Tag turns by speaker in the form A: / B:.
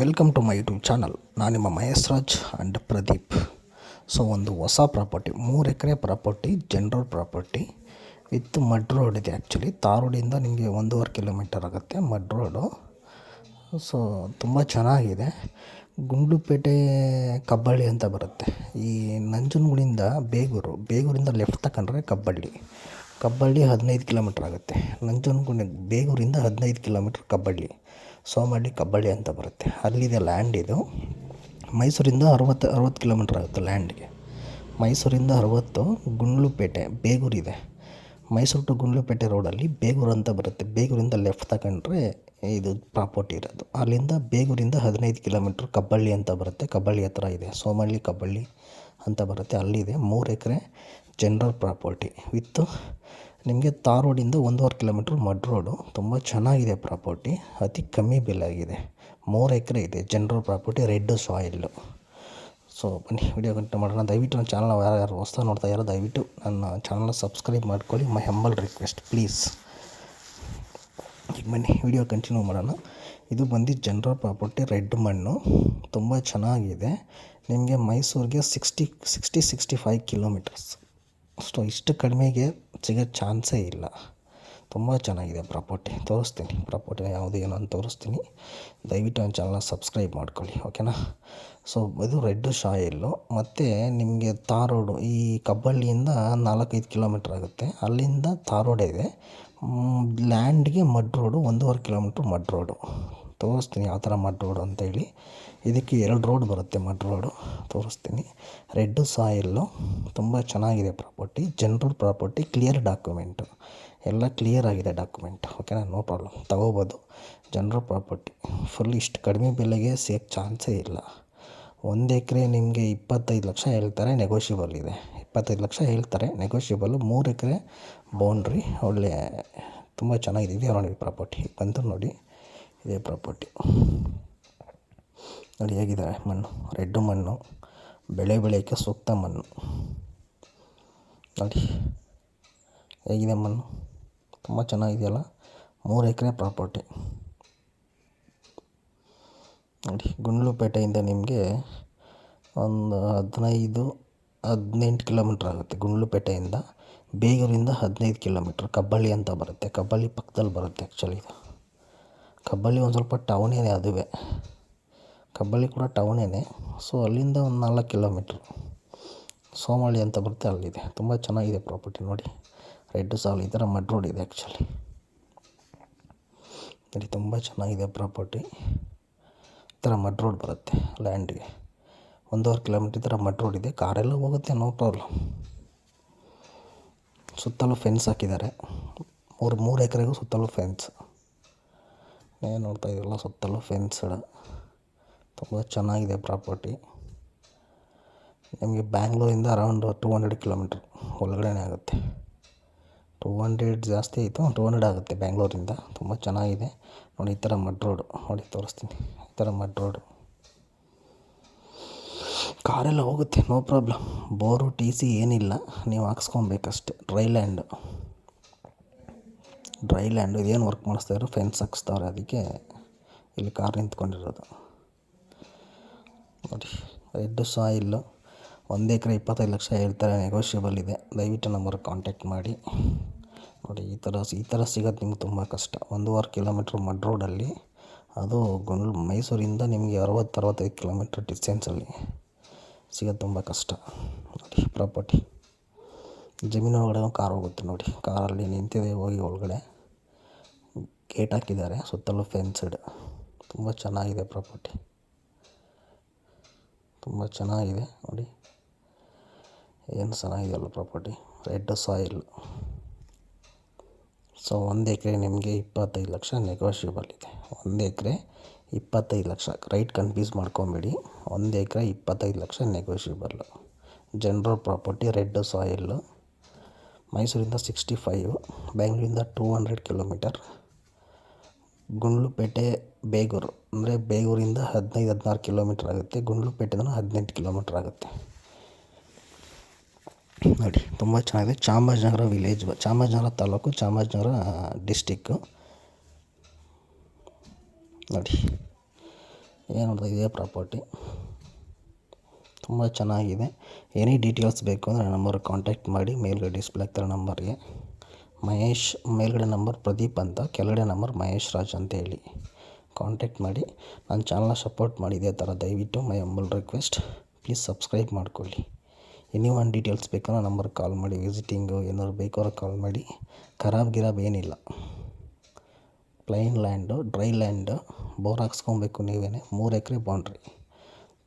A: Welcome to my YouTube channel ನಾನು ನಿಮ್ಮ Mahesh Raj and Pradeep. So ಒಂದು ಹೊಸ ಪ್ರಾಪರ್ಟಿ ಮೂರು acre property general property with mud road ಇದೆ ಆ್ಯಕ್ಚುಲಿ ತಾರೋಡಿಂದ ನಿಮಗೆ ಒಂದೂವರೆ ಕಿಲೋಮೀಟರ್ ಆಗುತ್ತೆ ಮಡ್ ರೋಡು ಸೊ ತುಂಬ ಚೆನ್ನಾಗಿದೆ. ಗುಂಡ್ಲುಪೇಟೆ ಕಬ್ಬಳ್ಳಿ ಅಂತ ಬರುತ್ತೆ. ಈ ನಂಜನಗೂಡಿಂದ ಬೇಗೂರು, ಬೇಗೂರಿಂದ ಲೆಫ್ಟ್ ತಗೊಂಡ್ರೆ ಕಬ್ಬಳ್ಳಿ. ಕಬ್ಬಳ್ಳಿ ಹದಿನೈದು ಕಿಲೋಮೀಟ್ರ್ ಆಗುತ್ತೆ. ನಂಜನಗೂಡಿ ಬೇಗೂರಿಂದ ಹದಿನೈದು ಕಿಲೋಮೀಟ್ರ್ ಕಬ್ಬಳ್ಳಿ. ಸೋಮಹಳ್ಳಿ ಕಬ್ಬಳ್ಳಿ ಅಂತ ಬರುತ್ತೆ. ಅಲ್ಲಿದೆ ಲ್ಯಾಂಡ್ ಇದು. ಮೈಸೂರಿಂದ ಅರವತ್ತು ಅರವತ್ತು ಕಿಲೋಮೀಟ್ರ್ ಆಗುತ್ತೆ ಲ್ಯಾಂಡ್ಗೆ ಮೈಸೂರಿಂದ ಅರವತ್ತು ಗುಂಡ್ಲುಪೇಟೆ ಬೇಗೂರಿದೆ ಮೈಸೂರು ಟು ಗುಂಡ್ಲುಪೇಟೆ ರೋಡಲ್ಲಿ ಬೇಗೂರು ಅಂತ ಬರುತ್ತೆ. ಬೇಗೂರಿಂದ ಲೆಫ್ಟ್ ತಗೊಂಡ್ರೆ ಇದು ಪ್ರಾಪರ್ಟಿ ಇರೋದು. ಅಲ್ಲಿಂದ ಬೇಗೂರಿಂದ ಹದಿನೈದು ಕಿಲೋಮೀಟ್ರ್ ಕಬ್ಬಳ್ಳಿ ಅಂತ ಬರುತ್ತೆ. ಕಬ್ಬಳ್ಳಿ ಹತ್ರ ಇದೆ. ಸೋಮಳ್ಳಿ ಕಬ್ಬಳ್ಳಿ ಅಂತ ಬರುತ್ತೆ. ಅಲ್ಲಿದೆ. ಮೂರು ಎಕರೆ ಜನರಲ್ ಪ್ರಾಪರ್ಟಿ ವಿತ್ತು ನಿಮಗೆ ತಾರ್ ರೋಡಿಂದ ಒಂದೂವರೆ ಕಿಲೋಮೀಟ್ರ್ ಮಡ್ ರೋಡು. ತುಂಬ ಚೆನ್ನಾಗಿದೆ ಪ್ರಾಪರ್ಟಿ. ಅತಿ ಕಮ್ಮಿ ಬೆಲೆ ಆಗಿದೆ. ಮೂರು ಎಕರೆ ಇದೆ general property, red soil so ಬನ್ನಿ, ವಿಡಿಯೋ ಕಂಟಿನ್ಯೂ ಮಾಡೋಣ. ದಯವಿಟ್ಟು ನನ್ನ ಚಾನಲ್ ಯಾರು ಯಾರು ಹೊಸ್ದಾಗಿ ನೋಡ್ತಾ ಇರೋ ದಯವಿಟ್ಟು ನನ್ನ ಚಾನಲ್ನ ಸಬ್ಸ್ಕ್ರೈಬ್ ಮಾಡ್ಕೊಳ್ಳಿ. My humble request, please. ಈಗ ಬನ್ನಿ, ವಿಡಿಯೋ ಕಂಟಿನ್ಯೂ ಮಾಡೋಣ. ಇದು ಬಂದು ಜನರಲ್ ಪ್ರಾಪರ್ಟಿ, ರೆಡ್ ಮಣ್ಣು. ತುಂಬ ಚೆನ್ನಾಗಿದೆ. ನಿಮಗೆ ಮೈಸೂರಿಗೆ sixty sixty sixty five kilometres. ಅಷ್ಟು ಇಷ್ಟು ಕಡಿಮೆಗೆ ಸಿಗೋ ಚಾನ್ಸೇ ಇಲ್ಲ. ತುಂಬ ಚೆನ್ನಾಗಿದೆ ಪ್ರಾಪರ್ಟಿ. ತೋರಿಸ್ತೀನಿ. ಪ್ರಾಪರ್ಟಿನ ಯಾವುದು ಏನು ಅಂತ ತೋರಿಸ್ತೀನಿ. ದಯವಿಟ್ಟು ನನ್ನ ಚಾನಲ್ನ ಸಬ್ಸ್ಕ್ರೈಬ್ ಮಾಡ್ಕೊಳ್ಳಿ, ಓಕೆನಾ? ಸೊ, ಇದು ರೆಡ್ ಶಾಯಿಲ್ಲು. ಮತ್ತು ನಿಮಗೆ ತಾರ್ ರೋಡು ಈ ಕಬ್ಬಳ್ಳಿಯಿಂದ ನಾಲ್ಕೈದು ಕಿಲೋಮೀಟ್ರ್ ಆಗುತ್ತೆ. ಅಲ್ಲಿಂದ ತಾರ್ ಇದೆ. ಲ್ಯಾಂಡ್ಗೆ ಮಡ್ ರೋಡು, ಒಂದೂವರೆ ಕಿಲೋಮೀಟ್ರ್ ಮಡ್ ರೋಡು. ತೋರಿಸ್ತೀನಿ ಯಾವ ಥರ ಮಡ್ ರೋಡು ಅಂತೇಳಿ. ಇದಕ್ಕೆ ಎರಡು ರೋಡ್ ಬರುತ್ತೆ ಮಡ್ ರೋಡು ತೋರಿಸ್ತೀನಿ. ರೆಡ್ಡು ಸಾಯಿಲ್ಲು ತುಂಬ ಚೆನ್ನಾಗಿದೆ property general property clear document ಎಲ್ಲ ಕ್ಲಿಯರ್ ಆಗಿದೆ ಡಾಕ್ಯುಮೆಂಟ್ ಓಕೆನಾ ನೋ? ಪ್ರಾಬ್ಲಮ್ ತಗೋಬೋದು. ಜನರಲ್ ಪ್ರಾಪರ್ಟಿ ಫುಲ್ ಇಷ್ಟು ಕಡಿಮೆ ಬೆಲೆಗೆ ಸಿಗೋಕ್ಕೆ ಚಾನ್ಸೇ ಇಲ್ಲ. ಒಂದು ಎಕರೆ ನಿಮಗೆ ಇಪ್ಪತ್ತೈದು ಲಕ್ಷ ಹೇಳ್ತಾರೆ ನೆಗೋಷಿಯಬಲ್ ಇದೆ. ಇಪ್ಪತ್ತೈದು ಲಕ್ಷ ಹೇಳ್ತಾರೆ ನೆಗೋಷಿಯಬಲ್ಲು ಮೂರು ಎಕರೆ ಬೌಂಡ್ರಿ ಒಳ್ಳೆ, ತುಂಬ ಚೆನ್ನಾಗಿದೆ. ಇದೆ ನೋಡಿ ಪ್ರಾಪರ್ಟಿ ಬಂದು ನೋಡಿ. ಇದೇ ಪ್ರಾಪರ್ಟಿ ನೋಡಿ ಹೇಗಿದೆ ಮಣ್ಣು. ರೆಡ್ಡು ಮಣ್ಣು, ಬೆಳೆ ಬೆಳೆಯೋಕ್ಕೆ ಸೂಕ್ತ ಮಣ್ಣು. ನೋಡಿ ಹೇಗಿದೆ ಮಣ್ಣು. ತುಂಬ ಚೆನ್ನಾಗಿದೆಯಲ್ಲ? ಮೂರು ಎಕರೆ ಪ್ರಾಪರ್ಟಿ ನೋಡಿ ಗುಂಡ್ಲುಪೇಟೆಯಿಂದ ನಿಮಗೆ ಒಂದು ಹದಿನೈದು, ಹದಿನೆಂಟು ಕಿಲೋಮೀಟ್ರ್ ಆಗುತ್ತೆ ಗುಂಡ್ಲುಪೇಟೆಯಿಂದ. ಬೇಗೂರಿಂದ ಹದಿನೈದು ಕಿಲೋಮೀಟ್ರ್ ಕಬ್ಬಳ್ಳಿ ಅಂತ ಬರುತ್ತೆ. ಕಬ್ಬಳ್ಳಿ ಪಕ್ಕದಲ್ಲಿ ಬರುತ್ತೆ ಆ್ಯಕ್ಚುಲಿ ಇದು. ಕಬ್ಬಳ್ಳಿ ಒಂದು ಸ್ವಲ್ಪ ಟೌನೇನೆ ಅದುವೇ. ಕಬ್ಬಳ್ಳಿ ಕೂಡ ಟೌನೇನೆ ಸೊ ಅಲ್ಲಿಂದ ಒಂದು ನಾಲ್ಕು ಕಿಲೋಮೀಟ್ರ್ ಸೋಮಳ್ಳಿ ಅಂತ ಬರುತ್ತೆ ಅಲ್ಲಿದೆ. ತುಂಬ ಚೆನ್ನಾಗಿದೆ ಪ್ರಾಪರ್ಟಿ ನೋಡಿ. ರೆಡ್ ಸಾಲ್ ಈ ಥರ ಮಡ್ ರೋಡ್ ಇದೆ ಆ್ಯಕ್ಚುಲಿ ಇಲ್ಲಿ ತುಂಬ ಚೆನ್ನಾಗಿದೆ ಪ್ರಾಪರ್ಟಿ ಈ ಥರ ಮಡ್ ರೋಡ್ ಬರುತ್ತೆ ಲ್ಯಾಂಡ್ಗೆ ಒಂದೂವರೆ ಕಿಲೋಮೀಟ್ರ್ ಥರ ಮಡ್ ರೋಡ್ ಇದೆ. ಕಾರೆಲ್ಲ ಹೋಗುತ್ತೆ ನೋ ಪ್ರಾಬ್ಲಮ್ ಸುತ್ತಲೂ ಫೆನ್ಸ್ ಹಾಕಿದ್ದಾರೆ. ಮೂರು ಮೂರು ಎಕರೆಗೂ ಸುತ್ತಲೂ ಫೆನ್ಸ್ ಏನು ನೋಡ್ತಾ ಇದ್ದೀರಲ್ಲ ಸುತ್ತಲೂ ಫೆನ್ಸ್ ತುಂಬ ಚೆನ್ನಾಗಿದೆ ಪ್ರಾಪರ್ಟಿ ನಿಮಗೆ ಬ್ಯಾಂಗ್ಳೂರಿಂದ ಅರೌಂಡ್ ಟೂ ಹಂಡ್ರೆಡ್ ಕಿಲೋಮೀಟ್ರ್ ಒಳಗಡೆನೇ ಆಗುತ್ತೆ. ಟೂ ಹಂಡ್ರೆಡ್ ಜಾಸ್ತಿ ಆಯಿತು ಟೂ ಹಂಡ್ರೆಡ್ ಆಗುತ್ತೆ ಬ್ಯಾಂಗ್ಳೂರಿಂದ ತುಂಬ ಚೆನ್ನಾಗಿದೆ. ನೋಡಿ, ಈ ಥರ ಮಡ್ ರೋಡು ನೋಡಿ, ತೋರಿಸ್ತೀನಿ. ಈ ಥರ ಮಡ್ ರೋಡು ಕಾರೆಲ್ಲ ಹೋಗುತ್ತೆ no problem bore T C ಏನಿಲ್ಲ. ನೀವು ಹಾಕ್ಸ್ಕೊಬೇಕಷ್ಟೆ ಡ್ರೈ ಲ್ಯಾಂಡು ಡ್ರೈ ಲ್ಯಾಂಡ್ ಇದೇನು ವರ್ಕ್ ಮಾಡಿಸ್ತಾಯಿದ್ರು? ಫೆನ್ಸ್ ಹಾಕ್ಸ್ತಾವ್ರೆ ಅದಕ್ಕೆ ಇಲ್ಲಿ ಕಾರ್ ನಿಂತ್ಕೊಂಡಿರೋದು. ನೋಡಿ ರೆಡ್ ಸಾಯಿಲ್ಲು ಒಂದು ಎಕರೆ ಇಪ್ಪತ್ತೈದು ಲಕ್ಷ ಹೇಳ್ತಾರೆ ನೆಗೋಷಿಯಬಲ್ ಇದೆ. ದಯವಿಟ್ಟು ನಂಬರ್ಗೆ ಕಾಂಟ್ಯಾಕ್ಟ್ ಮಾಡಿ. ನೋಡಿ, ಈ ಥರ ಈ ಥರ ಸಿಗೋದು ನಿಮ್ಗೆ ತುಂಬ ಕಷ್ಟ. ಒಂದೂವರೆ ಕಿಲೋಮೀಟ್ರ್ ಮಡ್ ರೋಡಲ್ಲಿ ಅದು ಗುಂಡ್ ಮೈಸೂರಿಂದ ನಿಮಗೆ ಅರವತ್ತು, ಅರವತ್ತೈದು ಕಿಲೋಮೀಟ್ರ್ ಡಿಸ್ಟೆನ್ಸಲ್ಲಿ ಸಿಗೋದು ತುಂಬ ಕಷ್ಟ. ನೋಡಿ ಪ್ರಾಪರ್ಟಿ ಜಮೀನು ಒಳಗಡೆ ಕಾರ್ ಹೋಗುತ್ತೆ ನೋಡಿ. ಕಾರಲ್ಲಿ ನಿಂತಿದೆ ಹೋಗಿ ಒಳಗಡೆ. ಗೇಟ್ ಹಾಕಿದ್ದಾರೆ. ಸುತ್ತಲೂ ಫೆನ್ಸ್ಡ್ ತುಂಬ ಚೆನ್ನಾಗಿದೆ ಪ್ರಾಪರ್ಟಿ ತುಂಬ ಚೆನ್ನಾಗಿದೆ ನೋಡಿ. ಏನು ಚೆನ್ನಾಗಿದೆಯಲ್ಲ ಪ್ರಾಪರ್ಟಿ ರೆಡ್ ಸಾಯಿಲ್ ಸೊ ಒಂದು ಎಕರೆ ನಿಮಗೆ ಇಪ್ಪತ್ತೈದು ಲಕ್ಷ ನೆಗೋಷಿಯಬಲ್ ಇದೆ. ಒಂದು ಎಕರೆ ಇಪ್ಪತ್ತೈದು ಲಕ್ಷ. Right confuse ಮಾಡ್ಕೊಬೇಡಿ. ಒಂದು ಎಕರೆ ಇಪ್ಪತ್ತೈದು lakh negotiable general property red soil ಮೈಸೂರಿಂದ ಸಿಕ್ಸ್ಟಿ ಫೈವ್, ಬೆಂಗಳೂರಿಂದ two hundred kilometre. Gundlupet, Begur. ಅಂದರೆ ಬೇಗೂರಿಂದ ಹದಿನೈದು ಹದಿನಾರು ಕಿಲೋಮೀಟ್ರ್ ಆಗುತ್ತೆ. ಗುಂಡ್ಲುಪೇಟೆಯಿಂದ ಹದಿನೆಂಟು ಕಿಲೋಮೀಟ್ರ್ ಆಗುತ್ತೆ. ನೋಡಿ, ತುಂಬ ಚೆನ್ನಾಗಿದೆ. Chamarajanagar village, Chamarajanagar taluk, Chamarajanagar district. ನೋಡಿ, ಏನು ಇದೇ ಪ್ರಾಪರ್ಟಿ? ತುಂಬ ಚೆನ್ನಾಗಿದೆ. ಎನಿ ಡೀಟೇಲ್ಸ್ ಬೇಕು ಅಂದರೆ ನಂಬರ್ಗೆ ಕಾಂಟ್ಯಾಕ್ಟ್ ಮಾಡಿ. ಮೇಲ್ಗಡೆ ಡಿಸ್ಪ್ಲೇ ಆಗ್ತಿರೋ ನಂಬರ್ಗೆ. ಮಹೇಶ್, ಮೇಲ್ಗಡೆ ನಂಬರ್ ಪ್ರದೀಪ್ ಅಂತ, ಕೆಳಗಡೆ ನಂಬರ್ ಮಹೇಶ್ ರಾಜ್ ಅಂತ ಹೇಳಿ ಕಾಂಟ್ಯಾಕ್ಟ್ ಮಾಡಿ. ನನ್ನ ಚಾನಲ್ನ ಸಪೋರ್ಟ್ ಮಾಡಿ ಇದೇ ಥರ. ದಯವಿಟ್ಟು my humble request. Please subscribe ಮಾಡ್ಕೊಳ್ಳಿ. ಎನಿ ಒನ್ ಡೀಟೇಲ್ಸ್ ಬೇಕಂದ್ರೆ ನಂಬರ್ಗೆ ಕಾಲ್ ಮಾಡಿ. ವಿಸಿಟಿಂಗು ಏನಾದ್ರು ಬೇಕಾದ್ರೆ ಕಾಲ್ ಮಾಡಿ. ಖರಾಬ್ ಗಿರಾಬ್ ಏನಿಲ್ಲ. Plain land, dry land, bore ಹಾಕ್ಸ್ಕೊಬೇಕು ನೀವೇ ಮೂರು acre boundary